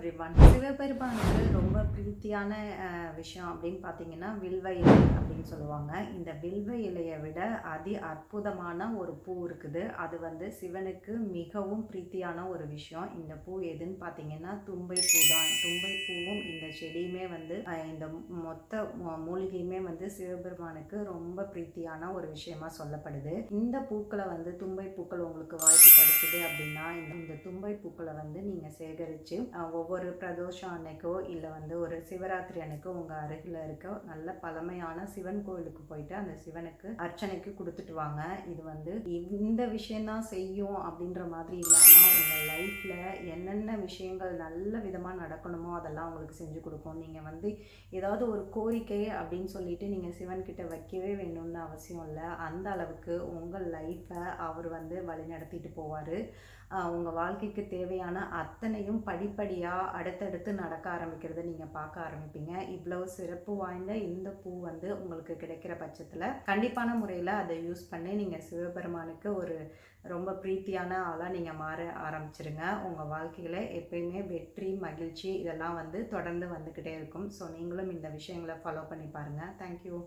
Every one சிவபெருமானுக்கு ரொம்ப பிரீத்தியான விஷயம் அப்படின்னு பார்த்தீங்கன்னா வில்வ இலை அப்படின்னு சொல்லுவாங்க. இந்த வில்வ இலையை விட அதி அற்புதமான ஒரு பூ இருக்குது. அது வந்து சிவனுக்கு மிகவும் பிரீத்தியான ஒரு விஷயம். இந்த பூ எதுன்னு பார்த்தீங்கன்னா தும்பை பூ தான் தும்பை பூவும் இந்த செடியுமே வந்து இந்த மொத்த மூலிகையுமே வந்து சிவபெருமானுக்கு ரொம்ப பிரீத்தியான ஒரு விஷயமா சொல்லப்படுது. இந்த பூக்களை வந்து தும்பை பூக்கள் உங்களுக்கு வாய்ப்பு கிடைக்குது அப்படின்னா இந்த- இந்த பூக்களை வந்து நீங்கள் சேகரித்து ஒவ்வொரு பிரதோஷம் அன்னைக்கோ இல்லை வந்து ஒரு சிவராத்திரி அன்னைக்கோ உங்கள் அருகில் இருக்க நல்ல பழமையான சிவன் கோயிலுக்கு போயிட்டு அந்த சிவனுக்கு அர்ச்சனைக்கு கொடுத்துட்டு வாங்க. இது வந்து இந்த விஷயம்தான் செய்யும் அப்படின்ற மாதிரி இல்லாமல் உங்கள் லைஃப் என்னென்ன விஷயங்கள் நல்ல விதமாக நடக்கணுமோ அதெல்லாம் உங்களுக்கு செஞ்சு கொடுக்கும் நீங்கள் வந்து ஏதாவது ஒரு கோரிக்கை அப்படின்னு சொல்லிட்டு நீங்கள் சிவன்கிட்ட வைக்கவே வேணும்னு அவசியம் இல்லை. அந்த அளவுக்கு உங்கள் லைஃப்பை அவர் வந்து வழி நடத்திட்டு போவார் உங்கள் வாழ்க்கைக்கு தேவையான அத்தனையும் படிப்படியாக அடுத்தடுத்து நடக்க ஆரம்பிக்கிறத நீங்கள் பார்க்க ஆரம்பிப்பீங்க. இவ்வளவு சிறப்பு வாய்ந்த இந்த பூ வந்து உங்களுக்கு கிடைக்கிற பட்சத்தில் கண்டிப்பான முறையில் அதை யூஸ் பண்ணி நீங்கள் சிவபெருமானுக்கு ஒரு ரொம்ப பிரீத்தியான ஆளாக நீங்கள் மாற ஆரம்பிச்சிருங்க. உங்கள் வாழ்க்கையில் எப்பயுமே வெற்றி மகிழ்ச்சி இதெல்லாம் வந்து தொடர்ந்து வந்துக்கிட்டே இருக்கும். ஸோ நீங்களும் இந்த விஷயங்களை ஃபாலோ பண்ணி பாருங்கள் தேங்க்யூ